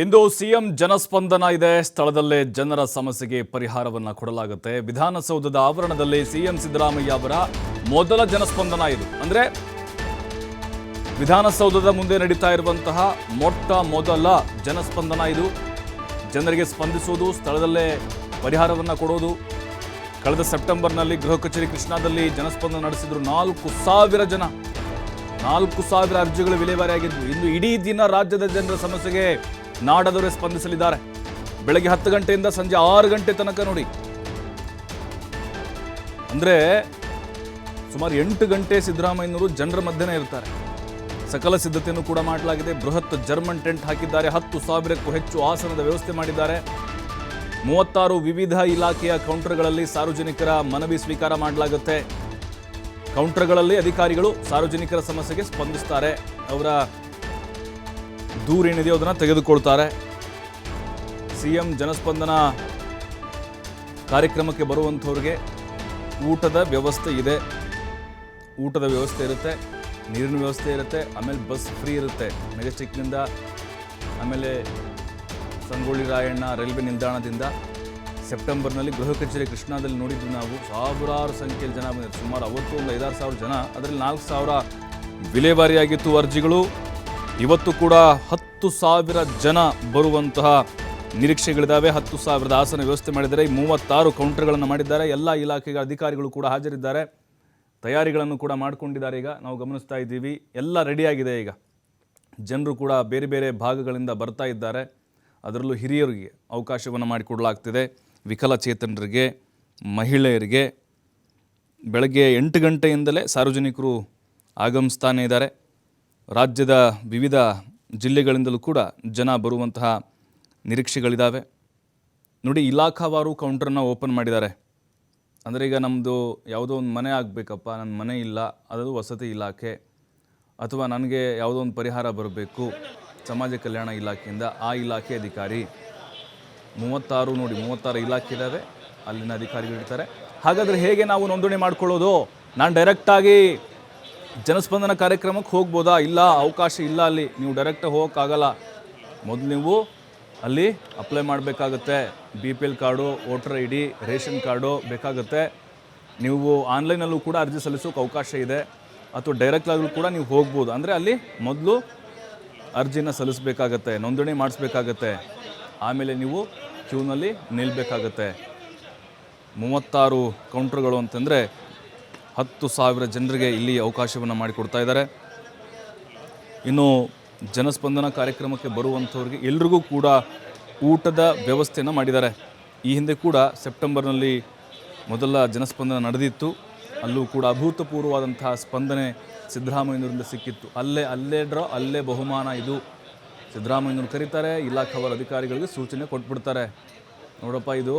ಇಂದು CM ಜನಸ್ಪಂದನ ಇದೆ. ಸ್ಥಳದಲ್ಲೇ ಜನರ ಸಮಸ್ಯೆಗೆ ಪರಿಹಾರವನ್ನ ಕೊಡಲಾಗುತ್ತೆ. ವಿಧಾನಸೌಧದ ಆವರಣದಲ್ಲಿ ಸಿಎಂ ಸಿದ್ದರಾಮಯ್ಯ ಅವರ ಮೊದಲ ಜನಸ್ಪಂದನ ಇದು. ಅಂದ್ರೆ ವಿಧಾನಸೌಧದ ಮುಂದೆ ನಡೀತಾ ಇರುವಂತಹ ಮೊಟ್ಟ ಮೊದಲ ಜನಸ್ಪಂದನ ಇದು. ಜನರಿಗೆ ಸ್ಪಂದಿಸುವುದು, ಸ್ಥಳದಲ್ಲೇ ಪರಿಹಾರವನ್ನ ಕೊಡೋದು. ಕಳೆದ ಸೆಪ್ಟೆಂಬರ್ನಲ್ಲಿ ಗೃಹ ಕಚೇರಿ ಕೃಷ್ಣಾದಲ್ಲಿ ಜನಸ್ಪಂದನ ನಡೆಸಿದ್ರು ನಾಲ್ಕು ಸಾವಿರ ಜನ. ನಾಲ್ಕು ಸಾವಿರ ಅರ್ಜಿಗಳು ವಿಲೇವಾರಿಯಾಗಿದ್ದು ಇನ್ನು ಇಡೀ ದಿನ ರಾಜ್ಯದ ಜನರ ಸಮಸ್ಯೆಗೆ ನಾಡದವರೇ ಸ್ಪಂದಿಸಲಿದ್ದಾರೆ. ಬೆಳಗ್ಗೆ ಹತ್ತು ಗಂಟೆಯಿಂದ ಸಂಜೆ ಆರು ಗಂಟೆ ತನಕ ನೋಡಿ. ಅಂದ್ರೆ ಸುಮಾರು ಎಂಟು ಗಂಟೆ ಸಿದ್ದರಾಮಯ್ಯನವರು ಜನರ ಮಧ್ಯನೇ ಇರ್ತಾರೆ. ಸಕಲ ಸಿದ್ಧತೆಯನ್ನು ಕೂಡ ಮಾಡಲಾಗಿದೆ. ಬೃಹತ್ ಜರ್ಮನ್ ಟೆಂಟ್ ಹಾಕಿದ್ದಾರೆ. ಹತ್ತು ಸಾವಿರಕ್ಕೂ ಹೆಚ್ಚು ಆಸನದ ವ್ಯವಸ್ಥೆ ಮಾಡಿದ್ದಾರೆ. ಮೂವತ್ತಾರು ವಿವಿಧ ಇಲಾಖೆಯ ಕೌಂಟರ್ಗಳಲ್ಲಿ ಸಾರ್ವಜನಿಕರ ಮನವಿ ಸ್ವೀಕಾರ ಮಾಡಲಾಗುತ್ತೆ. ಕೌಂಟರ್ಗಳಲ್ಲಿ ಅಧಿಕಾರಿಗಳು ಸಾರ್ವಜನಿಕರ ಸಮಸ್ಯೆಗೆ ಸ್ಪಂದಿಸ್ತಾರೆ. ಅವರ ದೂರೇನಿದೆಯೋ ಅದನ್ನು ತೆಗೆದುಕೊಳ್ತಾರೆ. ಸಿ ಎಂ ಜನಸ್ಪಂದನ ಕಾರ್ಯಕ್ರಮಕ್ಕೆ ಬರುವಂಥವ್ರಿಗೆ ಊಟದ ವ್ಯವಸ್ಥೆ ಇದೆ. ಊಟದ ವ್ಯವಸ್ಥೆ ಇರುತ್ತೆ, ನೀರಿನ ವ್ಯವಸ್ಥೆ ಇರುತ್ತೆ, ಆಮೇಲೆ ಬಸ್ ಫ್ರೀ ಇರುತ್ತೆ. ಮೆಜೆಸ್ಟಿಕ್ನಿಂದ ಆಮೇಲೆ ಸಂಗೊಳ್ಳಿ ರಾಯಣ್ಣ ರೈಲ್ವೆ ನಿಲ್ದಾಣದಿಂದ ಸೆಪ್ಟೆಂಬರ್ನಲ್ಲಿ ಗೃಹ ಕಚೇರಿ ಕೃಷ್ಣಾದಲ್ಲಿ ನೋಡಿದ್ವಿ ನಾವು. ಸಾವಿರಾರು ಸಂಖ್ಯೆಯಲ್ಲಿ ಜನ ಬಂದಿದ್ದಾರೆ. ಸುಮಾರು ಅವತ್ತು ಒಂದು ಐದಾರು ಸಾವಿರ ಜನ. ಅದರಲ್ಲಿ ನಾಲ್ಕು ಸಾವಿರ ವಿಲೇವಾರಿಯಾಗಿತ್ತು ಅರ್ಜಿಗಳು. ಇವತ್ತು ಕೂಡ ಹತ್ತು ಸಾವಿರ ಜನ ಬರುವಂತಹ ನಿರೀಕ್ಷೆಗಳಿದ್ದಾವೆ ಹತ್ತು ಸಾವಿರದ ಆಸನ ವ್ಯವಸ್ಥೆ ಮಾಡಿದ್ದಾರೆ. ಮೂವತ್ತಾರು ಕೌಂಟರ್ಗಳನ್ನು ಮಾಡಿದ್ದಾರೆ. ಎಲ್ಲ ಇಲಾಖೆಗೆ ಅಧಿಕಾರಿಗಳು ಕೂಡ ಹಾಜರಿದ್ದಾರೆ. ತಯಾರಿಗಳನ್ನು ಕೂಡ ಮಾಡಿಕೊಂಡಿದ್ದಾರೆ ಈಗ. ನಾವು ಗಮನಿಸ್ತಾ ಇದ್ದೀವಿ. ಎಲ್ಲ ರೆಡಿಯಾಗಿದೆ ಈಗ. ಜನರು ಕೂಡ ಬೇರೆ ಬೇರೆ ಭಾಗಗಳಿಂದ ಬರ್ತಾ ಇದ್ದಾರೆ. ಅದರಲ್ಲೂ ಹಿರಿಯರಿಗೆ ಅವಕಾಶವನ್ನು ಮಾಡಿಕೊಡಲಾಗ್ತಿದೆ ವಿಕಲಚೇತನರಿಗೆ ಮಹಿಳೆಯರಿಗೆ ಬೆಳಗ್ಗೆ ಎಂಟು ಗಂಟೆಯಿಂದಲೇ ಸಾರ್ವಜನಿಕರು ಆಗಮಿಸ್ತಾನೇ ಇದ್ದಾರೆ. ರಾಜ್ಯದ ವಿವಿಧ ಜಿಲ್ಲೆಗಳಿಂದಲೂ ಕೂಡ ಜನ ಬರುವಂತಹ ನಿರೀಕ್ಷೆಗಳಿದ್ದಾವೆ ನೋಡಿ, ಇಲಾಖಾವಾರು ಕೌಂಟರ್ನ ಓಪನ್ ಮಾಡಿದ್ದಾರೆ. ಅಂದರೆ ಈಗ ನಮ್ಮದು ಯಾವುದೋ ಒಂದು ಮನೆ ಆಗಬೇಕಪ್ಪ ನನ್ನ ಮನೆ ಇಲ್ಲ, ಅದು ವಸತಿ ಇಲಾಖೆ, ಅಥವಾ ನನಗೆ ಯಾವುದೋ ಒಂದು ಪರಿಹಾರ ಬರಬೇಕು, ಸಮಾಜ ಕಲ್ಯಾಣ ಇಲಾಖೆಯಿಂದ ಆ ಇಲಾಖೆ ಅಧಿಕಾರಿ ಮೂವತ್ತಾರು ನೋಡಿ, ಮೂವತ್ತಾರು ಇಲಾಖೆ ಇದ್ದಾವೆ ಅಲ್ಲಿನ ಅಧಿಕಾರಿಗಳಿರ್ತಾರೆ. ಹಾಗಾದರೆ ಹೇಗೆ ನಾವು ನೋಂದಣಿ ಮಾಡ್ಕೊಳ್ಳೋದು? ನಾನು ಡೈರೆಕ್ಟಾಗಿ ಜನಸ್ಪಂದನ ಕಾರ್ಯಕ್ರಮಕ್ಕೆ ಹೋಗ್ಬೋದಾ? ಇಲ್ಲ, ಅವಕಾಶ ಇಲ್ಲ ಅಲ್ಲಿ. ನೀವು ಡೈರೆಕ್ಟಾಗಿ ಹೋಗೋಕ್ಕಾಗಲ್ಲ. ಮೊದಲು ನೀವು ಅಲ್ಲಿ ಅಪ್ಲೈ ಮಾಡಬೇಕಾಗತ್ತೆ. B P L card voter I D ration card ಬೇಕಾಗುತ್ತೆ. ನೀವು ಆನ್ಲೈನಲ್ಲೂ ಕೂಡ ಅರ್ಜಿ ಸಲ್ಲಿಸೋಕೆ ಅವಕಾಶ ಇದೆ. ಅಥವಾ ಡೈರೆಕ್ಟಾಗಲೂ ಕೂಡ ನೀವು ಹೋಗ್ಬೋದು. ಅಂದರೆ ಅಲ್ಲಿ ಮೊದಲು ಅರ್ಜಿನ ಸಲ್ಲಿಸಬೇಕಾಗತ್ತೆ, ನೋಂದಣಿ ಮಾಡಿಸ್ಬೇಕಾಗತ್ತೆ. ಆಮೇಲೆ ನೀವು ಕ್ಯೂನಲ್ಲಿ ನಿಲ್ಲಬೇಕಾಗತ್ತೆ ಮೂವತ್ತಾರು ಕೌಂಟರ್ಗಳು ಅಂತಂದರೆ ಹತ್ತು ಸಾವಿರ ಜನರಿಗೆ ಇಲ್ಲಿ ಅವಕಾಶವನ್ನು ಮಾಡಿಕೊಡ್ತಾ ಇದ್ದಾರೆ. ಇನ್ನು ಜನಸ್ಪಂದನ ಕಾರ್ಯಕ್ರಮಕ್ಕೆ ಬರುವಂಥವ್ರಿಗೆ ಎಲ್ರಿಗೂ ಕೂಡ ಊಟದ ವ್ಯವಸ್ಥೆಯನ್ನು ಮಾಡಿದ್ದಾರೆ. ಈ ಹಿಂದೆ ಕೂಡ ಸೆಪ್ಟೆಂಬರ್ನಲ್ಲಿ ಮೊದಲ ಜನಸ್ಪಂದನ ನಡೆದಿತ್ತು. ಅಲ್ಲೂ ಕೂಡ ಅಭೂತಪೂರ್ವವಾದಂತಹ ಸ್ಪಂದನೆ ಸಿದ್ದರಾಮಯ್ಯನವರಿಂದ ಸಿಕ್ಕಿತ್ತು. ಅಲ್ಲೇ ಅಲ್ಲೇ ಡ್ರೋ, ಅಲ್ಲೇ ಬಹುಮಾನ ಇದು ಸಿದ್ದರಾಮಯ್ಯನವರು ಕರೀತಾರೆ. ಇಲಾಖಾವರ ಅಧಿಕಾರಿಗಳಿಗೆ ಸೂಚನೆ ಕೊಟ್ಬಿಡ್ತಾರೆ. ನೋಡಪ್ಪ, ಇದು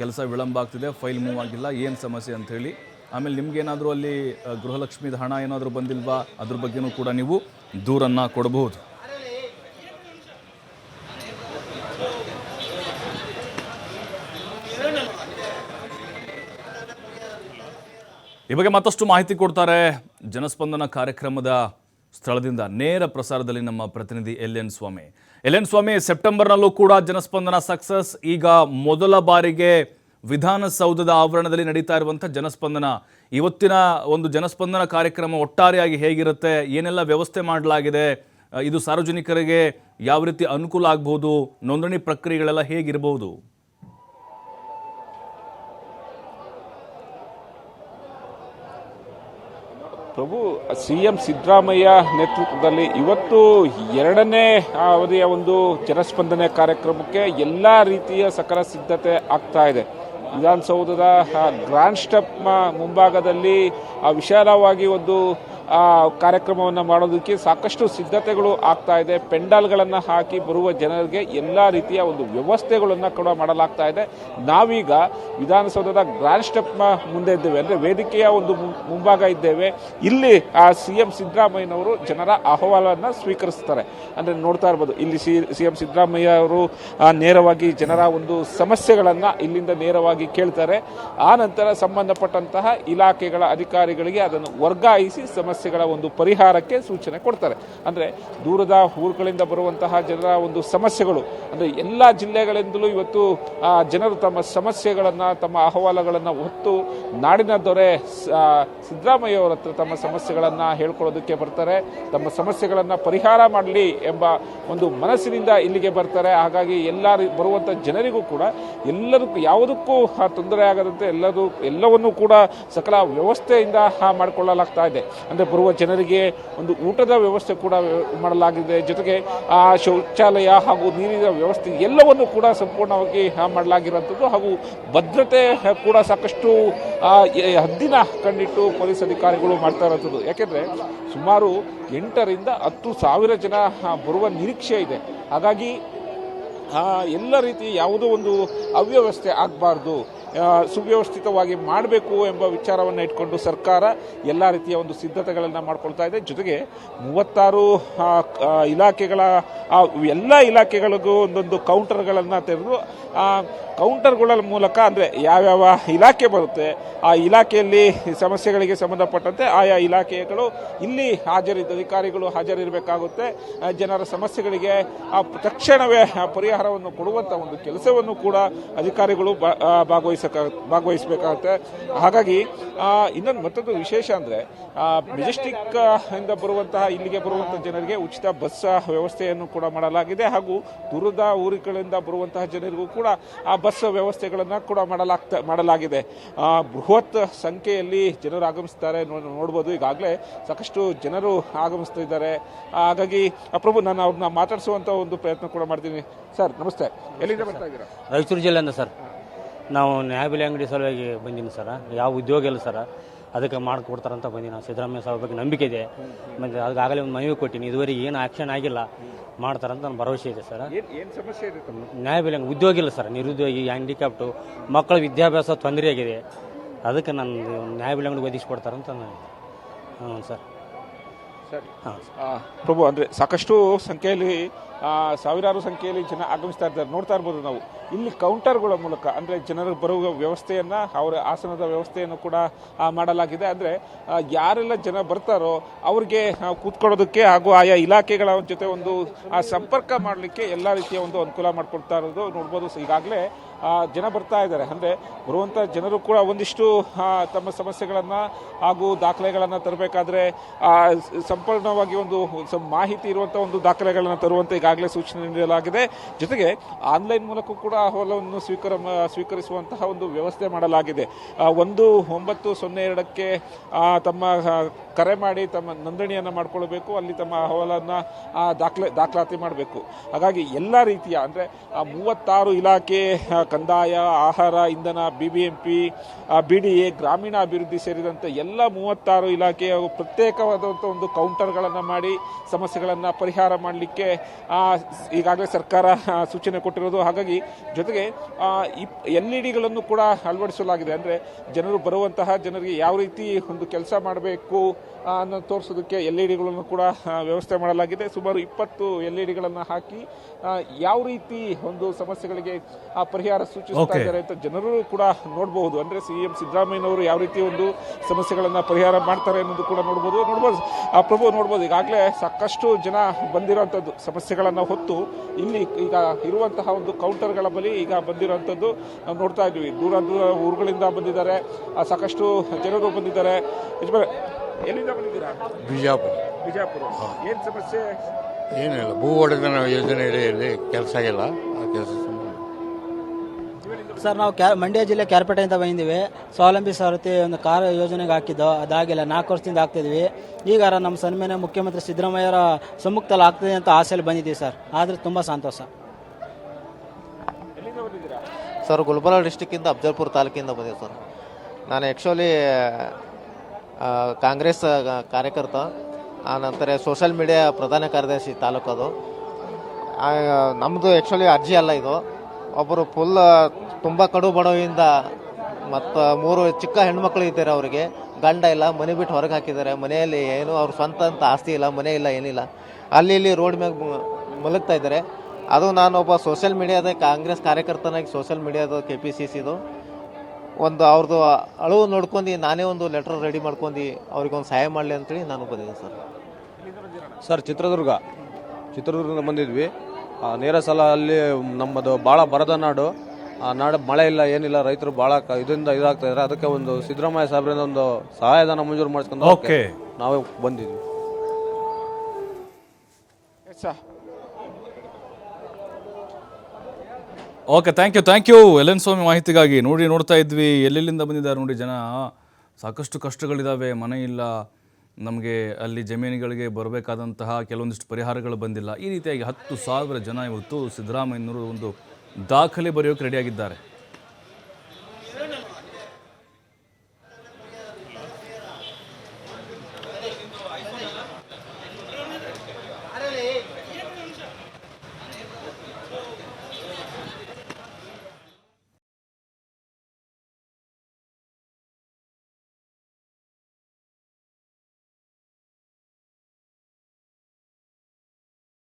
ಕೆಲಸ ವಿಳಂಬ ಆಗ್ತಿದೆ, ಫೈಲ್ ಮೂವ್ ಆಗಿಲ್ಲ, ಏನು ಸಮಸ್ಯೆ ಅಂತ ಹೇಳಿ ಆಮೇಲೆ ನಿಮಗೇನಾದರೂ ಅಲ್ಲಿ ಗೃಹಲಕ್ಷ್ಮೀದ ಹಣ ಏನಾದರೂ ಬಂದಿಲ್ವಾ? ಅದ್ರ ಬಗ್ಗೆನೂ ಕೂಡ ನೀವು ದೂರನ್ನು ಕೊಡಬಹುದು ಈ ಬಗ್ಗೆ ಮತ್ತಷ್ಟು ಮಾಹಿತಿ ಕೊಡ್ತಾರೆ ಜನಸ್ಪಂದನ ಕಾರ್ಯಕ್ರಮದ ಸ್ಥಳದಿಂದ ನೇರ ಪ್ರಸಾರದಲ್ಲಿ ನಮ್ಮ ಪ್ರತಿನಿಧಿ L N Swamy. L N Swamy, ಸೆಪ್ಟೆಂಬರ್ನಲ್ಲೂ ಕೂಡ ಜನಸ್ಪಂದನ ಸಕ್ಸಸ್. ಈಗ ಮೊದಲ ಬಾರಿಗೆ ವಿಧಾನಸೌಧದ ಆವರಣದಲ್ಲಿ ನಡೀತಾ ಇರುವಂಥ ಜನಸ್ಪಂದನ. ಇವತ್ತಿನ ಒಂದು ಜನಸ್ಪಂದನ ಕಾರ್ಯಕ್ರಮ ಒಟ್ಟಾರೆಯಾಗಿ ಹೇಗಿರುತ್ತೆ, ಏನೆಲ್ಲ ವ್ಯವಸ್ಥೆ ಮಾಡಲಾಗಿದೆ ಇದು ಸಾರ್ವಜನಿಕರಿಗೆ ಯಾವ ರೀತಿ ಅನುಕೂಲ ಆಗ್ಬೋದು, ನೋಂದಣಿ ಪ್ರಕ್ರಿಯೆಗಳೆಲ್ಲ ಹೇಗಿರಬಹುದು ಪ್ರಭು ಸಿ ಎಂ ಸಿದ್ದರಾಮಯ್ಯ ನೇತೃತ್ವದಲ್ಲಿ ಇವತ್ತು ಎರಡನೇ ಅವಧಿಯ ಒಂದು ಜನಸ್ಪಂದನೆ ಕಾರ್ಯಕ್ರಮಕ್ಕೆ ಎಲ್ಲ ರೀತಿಯ ಸಕಲ ಸಿದ್ಧತೆ ಆಗ್ತಾ ಇದೆ. ವಿಧಾನಸೌಧದ ಗ್ರ್ಯಾಂಡ್ ಸ್ಟೆಪ್ ಮ- ಮುಂಭಾಗದಲ್ಲಿ ಆ, ವಿಶಾಲವಾಗಿ ಒಂದು ಕಾರ್ಯಕ್ರಮವನ್ನು ಮಾಡೋದಕ್ಕೆ ಸಾಕಷ್ಟು ಸಿದ್ಧತೆಗಳು ಆಗ್ತಾ ಇದೆ. ಪೆಂಡಾಲ್ಗಳನ್ನು ಹಾಕಿ ಬರುವ ಜನರಿಗೆ ಎಲ್ಲ ರೀತಿಯ ಒಂದು ವ್ಯವಸ್ಥೆಗಳನ್ನು ಕೂಡ ಮಾಡಲಾಗ್ತಾ ಇದೆ. ನಾವೀಗ ವಿಧಾನಸೌಧದ ಗ್ರ್ಯಾಂಡ್ ಸ್ಟೆಪ್ ಮ- ಮುಂದೆ ಇದ್ದೇವೆ. ಅಂದರೆ ವೇದಿಕೆಯ ಒಂದು ಮುಂಭಾಗ ಇದ್ದೇವೆ. ಇಲ್ಲಿ ಆ ಸಿ ಎಂ ಸಿದ್ದರಾಮಯ್ಯನವರು ಜನರ ಅಹವಾಲನ್ನು ಸ್ವೀಕರಿಸ್ತಾರೆ. ಅಂದರೆ ನೋಡ್ತಾ ಇರ್ಬೋದು, ಇಲ್ಲಿ ಸಿ ಸಿ ಎಂ ಸಿದ್ದರಾಮಯ್ಯ ಅವರು ನೇರವಾಗಿ ಜನರ ಒಂದು ಸಮಸ್ಯೆಗಳನ್ನು ಇಲ್ಲಿಂದ ನೇರವಾಗಿ ಕೇಳ್ತಾರೆ. ಆ ನಂತರ ಸಂಬಂಧಪಟ್ಟಂತಹ ಇಲಾಖೆಗಳ ಅಧಿಕಾರಿಗಳಿಗೆ ಅದನ್ನು ವರ್ಗಾಯಿಸಿ ಸಮಸ್ಯೆ ಸಮಸ್ಯೆಗಳ ಒಂದು ಪರಿಹಾರಕ್ಕೆ ಸೂಚನೆ ಕೊಡ್ತಾರೆ. ಅಂದರೆ ದೂರದ ಊರುಗಳಿಂದ ಬರುವಂತಹ ಜನರ ಒಂದು ಸಮಸ್ಯೆಗಳು, ಅಂದರೆ ಎಲ್ಲ ಜಿಲ್ಲೆಗಳಿಂದಲೂ ಇವತ್ತು ಜನರು ತಮ್ಮ ಸಮಸ್ಯೆಗಳನ್ನು, ತಮ್ಮ ಅಹವಾಲುಗಳನ್ನು ಹೊತ್ತು ನಾಡಿನ ದೊರೆ ಸಿದ್ದರಾಮಯ್ಯ ಅವರ ತಮ್ಮ ಸಮಸ್ಯೆಗಳನ್ನು ಹೇಳ್ಕೊಳ್ಳೋದಕ್ಕೆ ಬರ್ತಾರೆ. ತಮ್ಮ ಸಮಸ್ಯೆಗಳನ್ನು ಪರಿಹಾರ ಮಾಡಲಿ ಎಂಬ ಒಂದು ಮನಸ್ಸಿನಿಂದ ಇಲ್ಲಿಗೆ ಬರ್ತಾರೆ. ಹಾಗಾಗಿ ಎಲ್ಲ ಬರುವಂಥ ಜನರಿಗೂ ಕೂಡ ಎಲ್ಲರಿಗೂ, ಯಾವುದಕ್ಕೂ ತೊಂದರೆ ಆಗದಂತೆ ಎಲ್ಲರೂ, ಎಲ್ಲವನ್ನೂ ಕೂಡ ಸಕಲ ವ್ಯವಸ್ಥೆಯಿಂದ ಮಾಡಿಕೊಳ್ಳಲಾಗ್ತಾ ಇದೆ. ಅಂದರೆ ಬರುವ ಜನರಿಗೆ ಒಂದು ಊಟದ ವ್ಯವಸ್ಥೆ ಕೂಡ ಮಾಡಲಾಗಿದೆ. ಜೊತೆಗೆ ಆ ಶೌಚಾಲಯ ಹಾಗೂ ನೀರಿನ ವ್ಯವಸ್ಥೆ ಎಲ್ಲವನ್ನು ಕೂಡ ಸಂಪೂರ್ಣವಾಗಿ ಮಾಡಲಾಗಿರುವಂಥದ್ದು ಹಾಗೂ ಭದ್ರತೆ ಕೂಡ ಸಾಕಷ್ಟು ಹದ್ದಿನ ಕಂಡಿಟ್ಟು ಪೊಲೀಸ್ ಅಧಿಕಾರಿಗಳು ಮಾಡ್ತಾ ಇರೋಂಥದ್ದು ಯಾಕೆಂದರೆ ಸುಮಾರು ಎಂಟರಿಂದ ಹತ್ತು ಸಾವಿರ ಜನ ಬರುವ ನಿರೀಕ್ಷೆ ಇದೆ. ಹಾಗಾಗಿ ಎಲ್ಲ ರೀತಿ ಯಾವುದೋ ಒಂದು ಅವ್ಯವಸ್ಥೆ ಆಗಬಾರ್ದು. ಸುವ್ಯವಸ್ಥಿತವಾಗಿ ಮಾಡಬೇಕು ಎಂಬ ವಿಚಾರವನ್ನು ಇಟ್ಕೊಂಡು ಸರ್ಕಾರ ಎಲ್ಲ ರೀತಿಯ ಒಂದು ಸಿದ್ಧತೆಗಳನ್ನು ಮಾಡಿಕೊಳ್ತಾ ಇದೆ. ಜೊತೆಗೆ ಮೂವತ್ತಾರು ಇಲಾಖೆಗಳ ಎಲ್ಲ ಇಲಾಖೆಗಳಿಗೂ ಒಂದೊಂದು ಕೌಂಟರ್ಗಳನ್ನು ತೆರೆದು ಕೌಂಟರ್ಗಳ ಮೂಲಕ ಅಂದರೆ ಯಾವ್ಯಾವ ಇಲಾಖೆ ಬರುತ್ತೆ, ಆ ಇಲಾಖೆಯಲ್ಲಿ ಸಮಸ್ಯೆಗಳಿಗೆ ಸಂಬಂಧಪಟ್ಟಂತೆ ಆಯಾ ಇಲಾಖೆಗಳು ಇಲ್ಲಿ ಹಾಜರಿದ್ದ, ಅಧಿಕಾರಿಗಳು ಹಾಜರಿರಬೇಕಾಗುತ್ತೆ. ಜನರ ಸಮಸ್ಯೆಗಳಿಗೆ ತಕ್ಷಣವೇ ಪರಿಹಾರವನ್ನು ಕೊಡುವಂಥ ಒಂದು ಕೆಲಸವನ್ನು ಕೂಡ ಅಧಿಕಾರಿಗಳು ಭಾಗವಹಿಸ ಭಾಗವಹಿಸಕ ಭಾಗವಹಿಸಬೇಕಾಗುತ್ತೆ. ಹಾಗಾಗಿ ಇನ್ನೊಂದು ಮತ್ತೊಂದು ವಿಶೇಷ ಅಂದರೆ ಮೆಜೆಸ್ಟಿಕ್ ಇಂದ ಬರುವಂತಹ ಇಲ್ಲಿಗೆ ಬರುವಂತಹ ಜನರಿಗೆ ಉಚಿತ ಬಸ್ ವ್ಯವಸ್ಥೆಯನ್ನು ಕೂಡ ಮಾಡಲಾಗಿದೆ. ಹಾಗೂ ದೂರದ ಊರುಗಳಿಂದ ಬರುವಂತಹ ಜನರಿಗೂ ಕೂಡ ಆ ಬಸ್ ವ್ಯವಸ್ಥೆಗಳನ್ನು ಕೂಡ ಮಾಡಲಾಗ್ತಾ ಮಾಡಲಾಗಿದೆ. ಬೃಹತ್ ಸಂಖ್ಯೆಯಲ್ಲಿ ಜನರು ಆಗಮಿಸ್ತಾರೆ ನೋಡ್ಬೋದು. ಈಗಾಗಲೇ ಸಾಕಷ್ಟು ಜನರು ಆಗಮಿಸ್ತಾ ಇದ್ದಾರೆ ಹಾಗಾಗಿ ಪ್ರಭು ನಾನು ಅವ್ರನ್ನ ಮಾತಾಡಿಸುವಂಥ ಒಂದು ಪ್ರಯತ್ನ ಕೂಡ ಮಾಡ್ತೀನಿ. ಸರ್ ನಮಸ್ತೆ. ಎಲ್ಲಿಂದ ಬರ್ತಾ ಇದ್ದೀರಾ? ರಾಯಚೂರು ಜಿಲ್ಲೆಯಿಂದ ಸರ್. ನಾವು ನ್ಯಾಯಬೆಲೆ ಅಂಗಡಿ ಸಲುವಾಗಿ ಬಂದೀನಿ ಸರ್. ಯಾವ ಉದ್ಯೋಗ ಇಲ್ಲ ಸರ್. ಅದಕ್ಕೆ ಮಾಡಿಕೊಡ್ತಾರಂತ ಬಂದೀನಿ ನಾವು. ಸಿದ್ದರಾಮಯ್ಯ ಸಾಹೇಬ್ ಬಗ್ಗೆ ನಂಬಿಕೆ ಇದೆ. ಮತ್ತು ಅದಕ್ಕಾಗಲೇ ಒಂದು ಮನವಿ ಕೊಟ್ಟಿನಿ. ಇದುವರೆಗೆ ಏನು ಆ್ಯಕ್ಷನ್ ಆಗಿಲ್ಲ. ಮಾಡ್ತಾರಂತ ನನ್ನ ಭರವಸೆ ಇದೆ ಸರ್. ಏನ್ ಸಮಸ್ಯೆ? ನ್ಯಾಯಬೆಲೆ ಅಂಗಡಿ ಉದ್ಯೋಗ ಇಲ್ಲ ಸರ್. ನಿರುದ್ಯೋಗಿ ಹ್ಯಾಂಡಿಕ್ಯಾಪ್ಟು ಮಕ್ಕಳ ವಿದ್ಯಾಭ್ಯಾಸ ತೊಂದರೆ ಆಗಿದೆ ಅದಕ್ಕೆ ನಾನು ನ್ಯಾಯಬೆಲೆ ಅಂಗಡಿ ಒದಗಿಸ್ಕೊಡ್ತಾರಂತ ನಾನು ಹ್ಞೂ ಸರಿ. ಹಾಂ. ಪ್ರಭು ಅಂದರೆ ಸಾಕಷ್ಟು ಸಂಖ್ಯೆಯಲ್ಲಿ ಸಾವಿರಾರು ಸಂಖ್ಯೆಯಲ್ಲಿ ಜನ ಆಗಮಿಸ್ತಾ ಇದ್ದಾರೆ. ನೋಡ್ತಾ ಇರ್ಬೋದು ನಾವು. ಇಲ್ಲಿ ಕೌಂಟರ್ಗಳ ಮೂಲಕ ಅಂದರೆ ಜನರು ಬರುವ ವ್ಯವಸ್ಥೆಯನ್ನು ಅವರ ಆಸನದ ವ್ಯವಸ್ಥೆಯನ್ನು ಕೂಡ ಮಾಡಲಾಗಿದೆ. ಅಂದರೆ ಯಾರೆಲ್ಲ ಜನ ಬರ್ತಾರೋ ಅವ್ರಿಗೆ ನಾವು ಕೂತ್ಕೊಳ್ಳೋದಕ್ಕೆ ಹಾಗೂ ಆಯಾ ಇಲಾಖೆಗಳ ಜೊತೆ ಒಂದು ಸಂಪರ್ಕ ಮಾಡಲಿಕ್ಕೆ ಎಲ್ಲ ರೀತಿಯ ಒಂದು ಅನುಕೂಲ ಮಾಡಿಕೊಡ್ತಾ ಇರೋದು ನೋಡ್ಬೋದು. ಈಗಾಗಲೇ ಜನ ಬರ್ತಾ ಇದ್ದಾರೆ. ಅಂದರೆ ಬರುವಂಥ ಜನರು ಕೂಡ ಒಂದಿಷ್ಟು ತಮ್ಮ ಸಮಸ್ಯೆಗಳನ್ನು ಹಾಗೂ ದಾಖಲೆಗಳನ್ನು ತರಬೇಕಾದ್ರೆ ಸಂಪೂರ್ಣವಾಗಿ ಒಂದು ಮಾಹಿತಿ ಇರುವಂಥ ಒಂದು ದಾಖಲೆಗಳನ್ನು ತರುವಂತೆ ಈಗಾಗಲೇ ಸೂಚನೆ ನೀಡಲಾಗಿದೆ. ಜೊತೆಗೆ ಆನ್ಲೈನ್ ಮೂಲಕ ಕೂಡ ಹೊಲವನ್ನು ಸ್ವೀಕಾರ ಸ್ವೀಕರಿಸುವಂತಹ ಒಂದು ವ್ಯವಸ್ಥೆ ಮಾಡಲಾಗಿದೆ. ಒಂದು ಒಂಬತ್ತು ಸೊನ್ನೆ ಎರಡಕ್ಕೆ ತಮ್ಮ ಕರೆ ಮಾಡಿ ತಮ್ಮ ನೋಂದಣಿಯನ್ನು ಮಾಡಿಕೊಳ್ಬೇಕು. ಅಲ್ಲಿ ತಮ್ಮ ಅಹವಾಲನ್ನು ದಾಖಲೆ, ದಾಖಲಾತಿ ಮಾಡಬೇಕು. ಹಾಗಾಗಿ ಎಲ್ಲ ರೀತಿಯ, ಅಂದರೆ ಮೂವತ್ತಾರು ಇಲಾಖೆ ಕಂದಾಯ, ಆಹಾರ, ಇಂಧನ B B M P B D A ಗ್ರಾಮೀಣ ಅಭಿವೃದ್ಧಿ ಸೇರಿದಂತೆ ಎಲ್ಲ ಮೂವತ್ತಾರು ಇಲಾಖೆಯ ಪ್ರತ್ಯೇಕವಾದಂಥ ಒಂದು ಕೌಂಟರ್ಗಳನ್ನು ಮಾಡಿ ಸಮಸ್ಯೆಗಳನ್ನು ಪರಿಹಾರ ಮಾಡಲಿಕ್ಕೆ ಈಗಾಗಲೇ ಸರ್ಕಾರ ಸೂಚನೆ ಕೊಟ್ಟಿರೋದು. ಹಾಗಾಗಿ ಜೊತೆಗೆ ಎಲ್ ಇ ಡಿಗಳನ್ನು ಕೂಡ ಅಳವಡಿಸಲಾಗಿದೆ. ಅಂದರೆ ಜನರು ಬರುವಂತಹ ಜನರಿಗೆ ಯಾವ ರೀತಿ ಒಂದು ಕೆಲಸ ಮಾಡಬೇಕು ಅನ್ನೋ ತೋರಿಸೋದಕ್ಕೆ ಎಲ್ ಇ ಡಿಗಳನ್ನು ಕೂಡ ವ್ಯವಸ್ಥೆ ಮಾಡಲಾಗಿದೆ. ಸುಮಾರು ಇಪ್ಪತ್ತು ಎಲ್ ಇ ಡಿಗಳನ್ನು ಹಾಕಿ ಯಾವ ರೀತಿ ಒಂದು ಸಮಸ್ಯೆಗಳಿಗೆ, ಆ ಪರಿಹಾರ ಸೂಚಿಸ್ತಾ. ಇದ್ದಾರೆ ಅಂತ ಜನರು ಕೂಡ ನೋಡಬಹುದು. ಅಂದ್ರೆ ಸಿ ಎಂ ಸಿದ್ದರಾಮಯ್ಯನವರು ಯಾವ ರೀತಿ ಒಂದು ಸಮಸ್ಯೆಗಳನ್ನ ಪರಿಹಾರ ಮಾಡ್ತಾರೆ ಅನ್ನೋದು ಕೂಡ ನೋಡ್ಬೋದು. ನೋಡ್ಬೋದು. ಆ ಪ್ರಭು ನೋಡ್ಬೋದು. ಈಗಾಗಲೇ ಸಾಕಷ್ಟು ಜನ ಬಂದಿರುವಂತದ್ದು ಸಮಸ್ಯೆಗಳನ್ನ ಹೊತ್ತು ಇಲ್ಲಿ ಈಗ ಇರುವಂತಹ ಒಂದು ಕೌಂಟರ್ಗಳ ಬಳಿ ಈಗ ಬಂದಿರುವಂತದ್ದು ನಾವು ನೋಡ್ತಾ ಇದ್ದೀವಿ. ದೂರ ದೂರ ಊರುಗಳಿಂದ ಬಂದಿದ್ದಾರೆ. ಆ, ಸಾಕಷ್ಟು ಜನರು ಬಂದಿದ್ದಾರೆ. ಎಲ್ಲಿಂದ ಬಂದಿದ್ದೀರಾ? ಬಿಜಾಪುರ. ಬಿಜಾಪುರ. ಏನ್ ಸಮಸ್ಯೆ? ಏನಿಲ್ಲ. ಭೂ ಒಡೆತನ ಯೋಜನೆ ಅಡಿಯಲ್ಲಿ ಕೆಲಸ ಆಗಿಲ್ಲ. ಆ ಕೆಲಸ ಸರ್, ನಾವು ಕ್ಯಾ ಮಂಡ್ಯ ಜಿಲ್ಲೆ ಕ್ಯಾರ್ಪೇಟೆಯಿಂದ ಬಂದಿದ್ದೀವಿ. ಸ್ವಾವಲಂಬಿ ಸಾರಥಿ ಒಂದು ಕಾರ್ ಯೋಜನೆಗೆ ಹಾಕಿದ್ದು. ಅದಾಗಿಲ್ಲ, ನಾಲ್ಕು ವರ್ಷದಿಂದ ಹಾಕ್ತಿದ್ವಿ ಈಗ ನಮ್ಮ ಸನ್ಮಾನ್ಯ ಮುಖ್ಯಮಂತ್ರಿ ಸಿದ್ದರಾಮಯ್ಯರ ಸಮ್ಮುಖದಲ್ಲಿ ಆಗ್ತದೆ ಅಂತ ಆಸೆಯಲ್ಲಿ ಬಂದಿದ್ದೀವಿ ಸರ್. ಆದರೆ ತುಂಬ ಸಂತೋಷ. ಸರ್, ಗುಲ್ಬರ್ಗ ಡಿಸ್ಟಿಕ್ಕಿಂದ ಅಫ್ಜಲ್ಪುರ ತಾಲೂಕಿಂದ ಬಂದಿದೆ ಸರ್. ನಾನು ಆ್ಯಕ್ಚುಲಿ ಕಾಂಗ್ರೆಸ್ ಕಾರ್ಯಕರ್ತ. ಆ, ನಂತರ ಸೋಷಲ್ ಮೀಡಿಯಾ ಪ್ರಧಾನ ಕಾರ್ಯದರ್ಶಿ ತಾಲೂಕದು ನಮ್ಮದು ಆ್ಯಕ್ಚುಲಿ ಅರ್ಜಿ ಅಲ್ಲ ಇದು. ಒಬ್ಬರು ಫುಲ್ ತುಂಬ ಕಡು ಬಡವಿಯಿಂದ ಮತ್ತು ಮೂರು ಚಿಕ್ಕ ಹೆಣ್ಮಕ್ಳು ಇದ್ದಾರೆ ಅವರಿಗೆ. ಗಂಡ ಇಲ್ಲ, ಮನೆ ಬಿಟ್ಟು ಹೊರಗೆ ಹಾಕಿದ್ದಾರೆ. ಮನೆಯಲ್ಲಿ ಏನು, ಅವ್ರ ಸ್ವಂತ ಅಂತ ಆಸ್ತಿ ಇಲ್ಲ, ಮನೆ ಇಲ್ಲ, ಏನಿಲ್ಲ. ಅಲ್ಲಿ ಇಲ್ಲಿ ರೋಡ್ ಮ್ಯಾಗ ಮಲಗ್ತಾ ಇದ್ದಾರೆ. ಅದು ನಾನು ಒಬ್ಬ ಸೋಷಿಯಲ್ ಮೀಡಿಯಾದ ಕಾಂಗ್ರೆಸ್ ಕಾರ್ಯಕರ್ತನಾಗಿ ಸೋಷಿಯಲ್ ಮೀಡಿಯಾದ ಕೆ ಪಿ ಸಿ ಸಿದು ಒಂದು ಅವ್ರದ್ದು ಅಳುವು ನೋಡ್ಕೊಂಡು, ನಾನೇ ಒಂದು ಲೆಟರ್ ರೆಡಿ ಮಾಡ್ಕೊಂಡು, ಅವ್ರಿಗೊಂದು ಸಹಾಯ ಮಾಡಲಿ ಅಂತೇಳಿ ನಾನು ಬಂದಿದ್ದೆ ಸರ್. ಸರ್, ಚಿತ್ರದುರ್ಗ. ಚಿತ್ರದುರ್ಗ ಬಂದಿದ್ವಿ. ನೇರ ಸಲ ಅಲ್ಲಿ ನಮ್ಮದು ಭಾಳ ಬರದ ನಾಡು. ನಾಡು ಮಳೆ ಇಲ್ಲ ಏನಿಲ್ಲ ರೈತರು ಭಾಳ ಕ- ಇದರಿಂದ ಇದಾಗ್ತಾ ಇದ್ರೆ. ಅದಕ್ಕೆ ಒಂದು ಸಿದ್ದರಾಮಯ್ಯ ಸಾಹೇಬ್ರಿಂದ ಒಂದು ಸಹಾಯಧನ ಮಂಜೂರು ಮಾಡಿಸ್ಕೊಂಡು ಓಕೆ. ನಾವೇ ಬಂದಿದ್ವಿ. Okay thank you thank you L Swamy ಮಾಹಿತಿಗಾಗಿ ನೋಡಿ ನೋಡ್ತಾ ಇದ್ವಿ. ಎಲ್ಲೆಲ್ಲಿಂದ ಬಂದಿದ್ದಾರೆ ನೋಡಿ ಜನ. ಸಾಕಷ್ಟು ಕಷ್ಟಗಳಿದ್ದಾವೆ ಮನೆ ಇಲ್ಲ. ನಮಗೆ ಅಲ್ಲಿ ಜಮೀನುಗಳಿಗೆ ಬರಬೇಕಾದಂತಹ ಕೆಲವೊಂದಿಷ್ಟು ಪರಿಹಾರಗಳು ಬಂದಿಲ್ಲ. ಈ ರೀತಿಯಾಗಿ ಹತ್ತು ಸಾವಿರ ಜನ ಇವತ್ತು ಸಿದ್ದರಾಮಯ್ಯನವರು ಒಂದು ದಾಖಲೆ ಬರೆಯೋಕೆ ರೆಡಿಯಾಗಿದ್ದಾರೆ